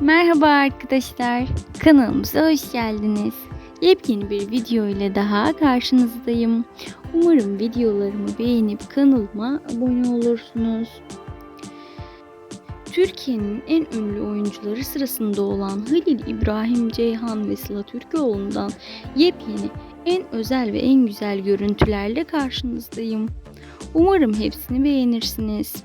Merhaba arkadaşlar. Kanalımıza hoş geldiniz. Yepyeni bir video ile daha karşınızdayım. Umarım videolarımı beğenip kanalıma abone olursunuz. Türkiye'nin en ünlü oyuncuları sırasında olan Halil İbrahim Ceyhan ve Sıla Türkoğlu'ndan yepyeni, en özel ve en güzel görüntülerle karşınızdayım. Umarım hepsini beğenirsiniz.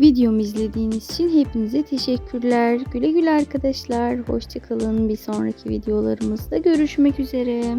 Videomu izlediğiniz için hepinize teşekkürler. Güle güle arkadaşlar. Hoşçakalın. Bir sonraki videolarımızda görüşmek üzere.